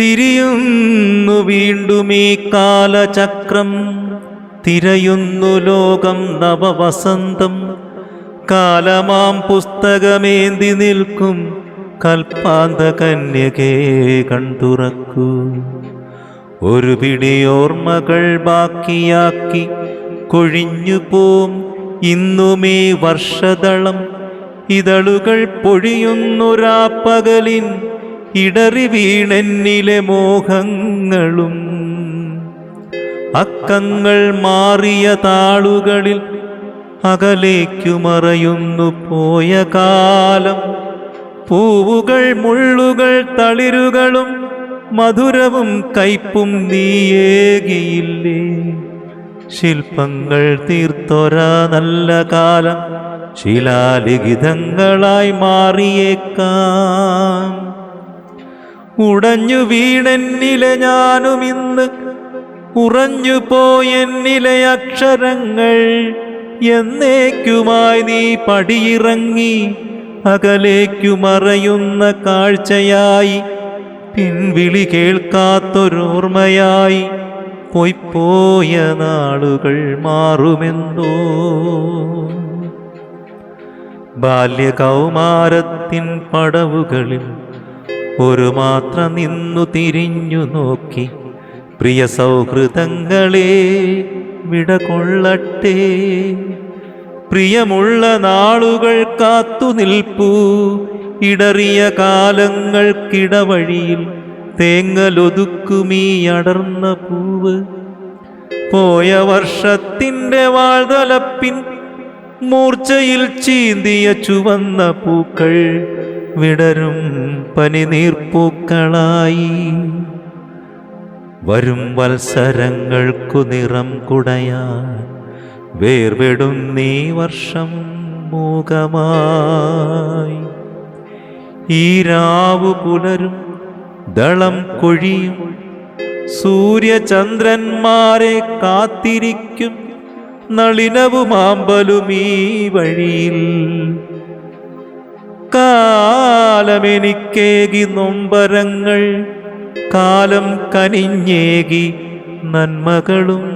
തിരിയുന്നു വീണ്ടും ഈ കാലചക്രം. തിരയുന്നു ലോകം നവവസന്തം. കാലമാം പുസ്തകമേന്തി നിൽക്കും. കൽപ്പാന്ത കന്യകേ കണ്ടുറക്കൂ ഒരു പിടിയോർമ്മകൾ ബാക്കിയാക്കി കൊഴിഞ്ഞു പോം. ഇന്നുമേ വർഷതളം. ഇതളുകൾ പൊഴിയുന്നൊരാപ്പകലിൻ ഇടറി വീണെന്നിലെ മോഹങ്ങളും അക്കങ്ങൾ മാറിയ താളുകളിൽ അകലേക്കു മറയുന്നു പോയ കാലം. പൂവുകൾ മുള്ളുകൾ തളിരുകളും മധുരവും കയ്പും നീയേകിയില്ലേ? ശില്പങ്ങൾ തീർത്തൊരാ നല്ല കാലം. ശിലാലിഖിതങ്ങളായി മാറിയേക്കാം. ഉടഞ്ഞു വീണെന്നില ഞാനുമിന്ന് ഉറഞ്ഞു പോയെന്നിലെ അക്ഷരങ്ങൾ എന്നേക്കുമായി നീ പടിയിറങ്ങി. അകലേക്കു മറയുന്ന കാഴ്ചയായി. പിൻവിളി കേൾക്കാത്തൊരോർമ്മയായി. പൊയ്പോയ നാളുകൾ മാറുമെന്തോ ബാല്യകൗമാരത്തിൻ പടവുകളിൽ ഒരു മാത്രം നിന്നു തിരിഞ്ഞു നോക്കി. പ്രിയ സൗഹൃദങ്ങളെ വിട കൊള്ളട്ടെ. പ്രിയമുള്ള നാളുകൾ കാത്തു നിൽപ്പൂ. ഇടറിയ കാലങ്ങൾക്കിടവഴിയിൽ തേങ്ങലൊതുക്കുമീ അടർന്ന പൂവ്. പോയ വർഷത്തിന്റെ വാഴ്തലപ്പിൻ മൂർച്ചയിൽ ചീന്തിയ ചുവന്ന പൂക്കൾ. വിടരും പനിനീർപ്പൂക്കളായി. വരും വത്സരങ്ങൾക്കു നിറം കുടയാൻ വേർവിടും നീ വർഷം മൂകമായി. ഈ രാവു പുലരും ദളം കൊഴിയും സൂര്യചന്ദ്രന്മാരെ കാത്തിരിക്കും നളിനവുമാമ്പലും ഈ വഴിയിൽ. കാലമെനിക്കേകി നൊമ്പരങ്ങൾ കാലം കനിഞ്ഞേകി നന്മകളും.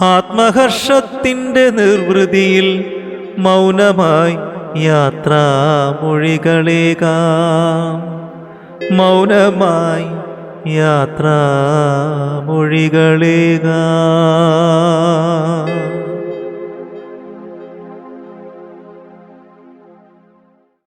ആത്മഹർഷത്തിന്റെ നിർവൃതിയിൽ മൗനമായി യാത്രാമൊഴികളേകാം. മൗനമായി യാത്രാമൊഴികളേകാം.